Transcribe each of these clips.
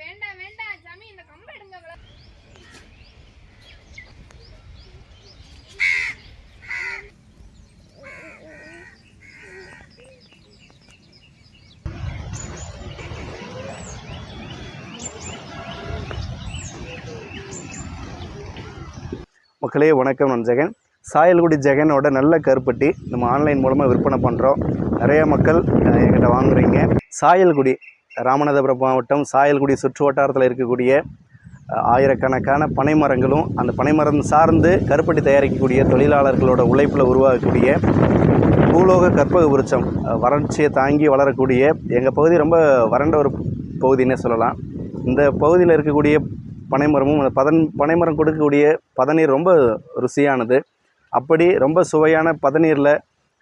വേണ്ട. மக்களே வணக்கம் நான் ஜெகன். சாயல்குடி ஜெகனோட நல்ல கருப்பட்டி நம்ம ஆன்லைன் மூலமாக விற்பனை பண்ணுறோம் நிறைய மக்கள் எங்கிட்ட என்கிட்ட வாங்குறீங்க. சாயல்குடி ராமநாதபுரம் மாவட்டம் சாயல்குடி சுற்று வட்டாரத்தில் இருக்கக்கூடிய ஆயிரக்கணக்கான பனைமரங்களும் அந்த பனைமரம் சார்ந்து கருப்பட்டி தயாரிக்கக்கூடிய தொழிலாளர்களோட உழைப்பில் உருவாகக்கூடிய பூலோக கற்பக விருட்சம் வறட்சியை தாங்கி வளரக்கூடிய எங்கள் பகுதி ரொம்ப வறண்ட ஒரு பகுதின்னே சொல்லலாம். இந்த பகுதியில் இருக்கக்கூடிய பனைமரமும் அந்த பதன் பனைமரம் கொடுக்கக்கூடிய பதநீர் ரொம்ப ருசியானது. அப்படி ரொம்ப சுவையான பதநீரில்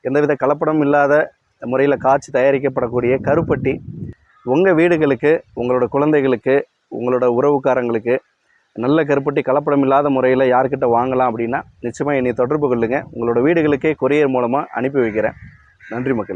எந்தவித கலப்படம் இல்லாத முறையில் காய்ச்சி தயாரிக்கப்படக்கூடிய கருப்பட்டி உங்கள் வீடுகளுக்கு உங்களோட குழந்தைகளுக்கு உங்களோட உறவுக்காரங்களுக்கு நல்ல கருப்பட்டி கலப்படம் இல்லாத முறையில் யார்கிட்ட வாங்கலாம் அப்படின்னா நிச்சயமாக என்னை தொடர்பு கொள்ளுங்கள் உங்களோட வீடுகளுக்கே கொரியர் மூலமாக அனுப்பி வைக்கிறேன். நன்றி மக்களே.